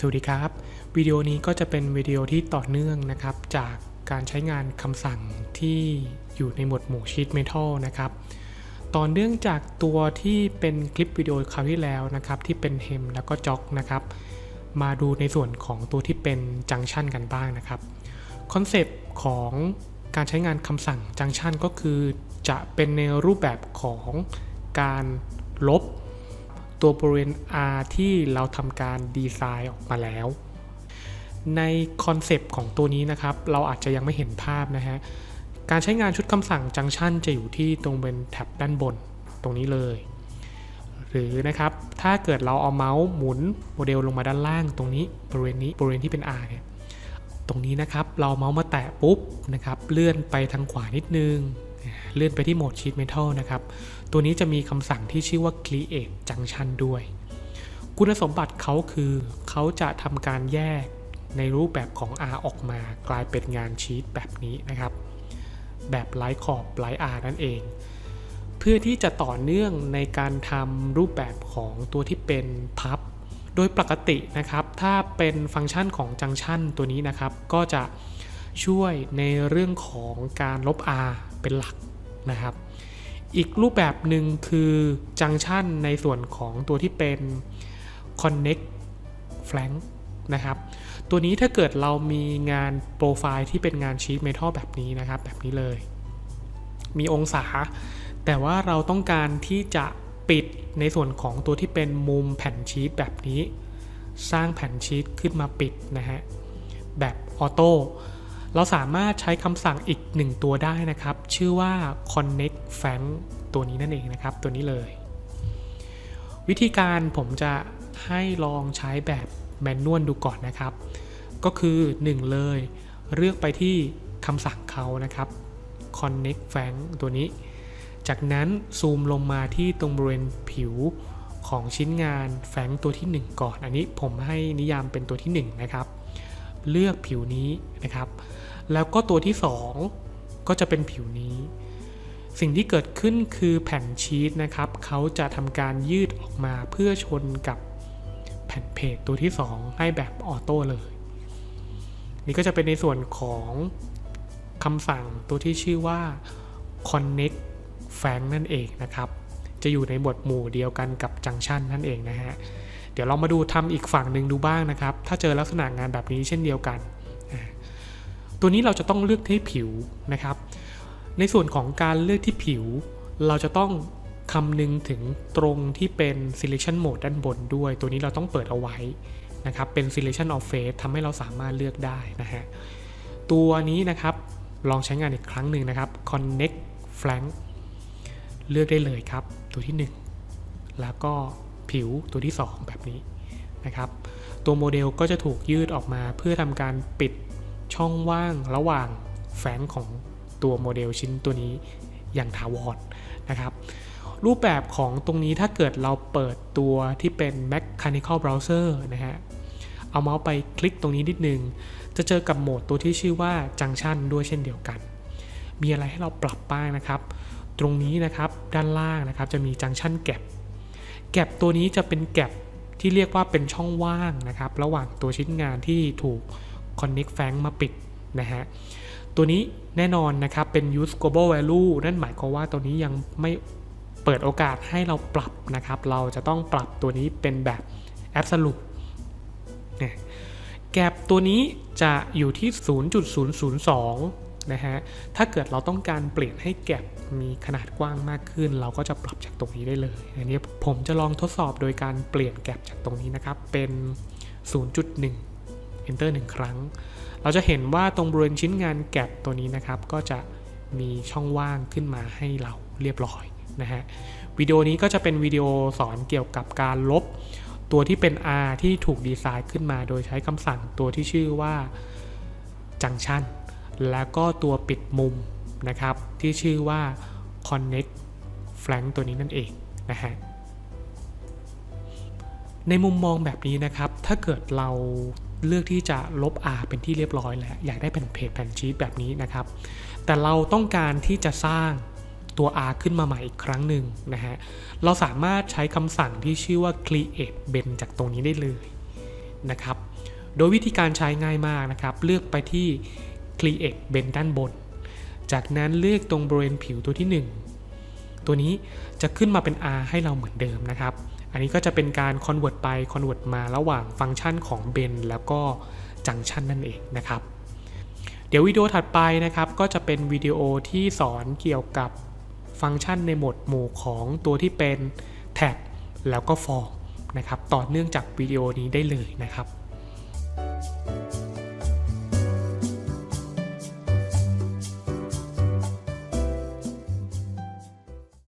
สวัสดีครับ วิดีโอนี้ก็จะเป็นวิดีโอที่ต่อเนื่องนะครับ จากการใช้งานคำสั่งที่อยู่ในหมวดหมู่ Sheet Metal นะครับต่อเนื่องจากตัวที่เป็นคลิปวิดีโอคราวที่แล้วนะครับ ที่เป็น hem แล้วก็ jog นะครับ มาดูในส่วนของตัวที่เป็น junction กันบ้างนะครับคอนเซปต์ของการใช้งานคำสั่ง junction ก็คือจะเป็นในรูปแบบของการลบ ตัวบริเวณ R ที่เราทำการดีไซน์ออกมาแล้ว ในคอนเซปต์ของตัวนี้นะครับ เราอาจจะยังไม่เห็นภาพนะฮะ การใช้งานชุดคำสั่งจังชันจะอยู่ที่ตรงเป็นแท็บด้านบนตรงนี้เลย หรือนะครับ ถ้าเกิดเราเอาเมาส์หมุนโมเดลลงมาด้านล่างตรงนี้บริเวณนี้บริเวณที่เป็น R เนี่ยตรงนี้นะครับ เราเมาส์มาแตะปุ๊บนะครับ เลื่อนไปทางขวานิดนึง เลื่อนไปที่โหมด Sheet Metal นะครับ ตัวนี้จะมีคำสั่งที่ชื่อว่า Create Junction ด้วย คุณสมบัติเขาคือเขาจะทำการแยกในรูปแบบของ R ออกมากลายเป็นงานชีตแบบนี้นะครับ แบบไร้ขอบไร้ R นั่นเอง เพื่อที่จะต่อเนื่องในการทำรูปแบบของตัวที่เป็นพับ โดยปกตินะครับ ถ้าเป็นฟังก์ชันของจังชันตัวนี้นะครับ ก็จะช่วยในเรื่องของการลบ R เป็นหลัก นะครับ อีกรูปแบบหนึ่งคือจังชันในส่วนของตัวที่เป็น connect flank นะครับ ตัวนี้ถ้าเกิดเรามีงานโปรไฟล์ที่เป็นงานชีตเมทัลแบบนี้นะครับ แบบนี้เลย มีองศา แต่ว่าเราต้องการที่จะปิดในส่วนของตัวที่เป็นมุมแผ่นชีตแบบนี้ สร้างแผ่นชีตขึ้นมาปิดนะฮะ แบบออโต้ เราสามารถใช้คำสั่งอีกหนึ่งตัวได้นะครับ ชื่อว่า connect fan ตัวนี้นั่นเองนะครับ ตัวนี้เลย วิธีการผมจะให้ลองใช้แบบแมนนวลดูก่อนนะครับ ก็คือ 1 เลย เลือกไปที่คำสั่งเขานะครับ connect fan ตัวนี้ จากนั้นซูมลงมาที่ตรงบริเวณผิวของชิ้นงานแฟงตัวที่ 1 ก่อน อันนี้ผมให้นิยามเป็นตัวที่ 1 นะครับ เลือกผิวนี้นะครับ แล้วก็ตัวที่ 2 ก็จะเป็นผิวนี้ สิ่งที่เกิดขึ้นคือแผ่นชีตนะครับ เขาจะทำการยืดออกมาเพื่อชนกับแผ่นเพจตัวที่ 2 ให้แบบออโต้เลย นี่ก็จะเป็นในส่วนของคำสั่งตัวที่ชื่อว่า connect f a n นั่นเองนะครับ จะอยู่ในบทหมู่เดียวกันกับ junction นั่นเองนะฮะ เดี๋ยวเรามาดูทำอีกฝั่งหนึ่งดูบ้างนะครับ ถ้าเจอลักษณะงานแบบนี้เช่นเดียวกัน ตัวนี้เราจะต้องเลือกที่ผิวนะครับ ในส่วนของการเลือกที่ผิว เราจะต้องคำนึงถึงตรงที่เป็น selection mode ด้านบนด้วย ตัวนี้เราต้องเปิดเอาไว้นะครับ เป็น selection of face ทำให้เราสามารถเลือกได้นะฮะ ตัวนี้นะครับลองใช้งานอีกครั้งหนึ่งนะครับ connect flank เลือกได้เลยครับ ตัวที่ 1 แล้วก็ผิวตัวที่ 2 แบบนี้นะครับ ตัวโมเดลก็จะถูกยืดออกมาเพื่อทำการปิด ช่องว่างระหว่างแฟ้งของตัวโมเดลชิ้นตัวนี้อย่างถาวรนะครับ รูปแบบของตรงนี้ถ้าเกิดเราเปิดตัวที่เป็น Mechanical Browser นะฮะ เอาเมาส์ไปคลิกตรงนี้นิดนึง จะเจอกับโหมดตัวที่ชื่อว่า Junction ด้วยเช่นเดียวกัน มีอะไรให้เราปรับบ้างนะครับ ตรงนี้นะครับด้านล่างนะครับจะมี Junction Gap แก p ตัวนี้จะเป็นแก p ที่เรียกว่าเป็นช่องว่างนะครับ ระหว่างตัวชิ้นงานที่ถูก Connect f a n มาปิดนะฮะตัวนี้แน่นอนนะครับเป็น use global value นั่นหมายความว่าตัวนี้ยังไม่เปิดโอกาสให้เราปรับนะครับ เราจะต้องปรับตัวนี้เป็นแบบ absolute นี่ยแก p ตัวนี้จะอยู่ที่ 0.002 นะฮะ ถ้าเกิดเราต้องการเปลี่ยนให้แก p มีขนาดกว้างมากขึ้น เราก็จะปรับจากตรงนี้ได้เลย อันนี้ผมจะลองทดสอบโดยการเปลี่ยนแก p จากตรงนี้นะครับ เป็น 0.1 enter 1 ครั้ง เราจะเห็นว่าตรงบริเวณชิ้นงานแก p ตัวนี้นะครับ ก็จะมีช่องว่างขึ้นมาให้เราเรียบร้อยนะฮะวิดีโอนี้ก็จะเป็นวิดีโอสอนเกี่ยวกับการลบ ตัวที่เป็น R ที่ถูกดีไซน์ขึ้นมาโดยใช้คำสั่งตัวที่ชื่อว่า junction แล้วก็ตัวปิดมุมนะครับ ที่ชื่อว่า connect flank ตัวนี้นั่นเองนะฮะในมุมมองแบบนี้นะครับ ถ้าเกิดเรา เลือกที่จะลบ R เป็นที่เรียบร้อยแล้ว อยากได้แผ่นเพจแผ่นชีตแบบนี้นะครับ แต่เราต้องการที่จะสร้างตัว R ขึ้นมาใหม่อีกครั้งหนึ่งนะฮะ เราสามารถใช้คำสั่งที่ชื่อว่า create bend จากตรงนี้ได้เลยนะครับ โดยวิธีการใช้ง่ายมากนะครับ เลือกไปที่ Create Bend ด้านบน จากนั้นเลือกตรงบริเวณผิวตัวที่ 1 ตัวนี้จะขึ้นมาเป็น R ให้เราเหมือนเดิมนะครับ อันนี้ก็จะเป็นการ convert ไป convert มาระหว่างฟังก์ชันของ Bend แล้วก็ Junction นั่นเองนะครับ เดี๋ยววิดีโอถัดไปนะครับก็จะเป็นวิดีโอที่สอนเกี่ยวกับฟังก์ชันในหมวดหมู่ของตัวที่เป็นแท็กแล้วก็ฟอร์มนะครับ ต่อเนื่องจากวิดีโอนี้ได้เลยนะครับ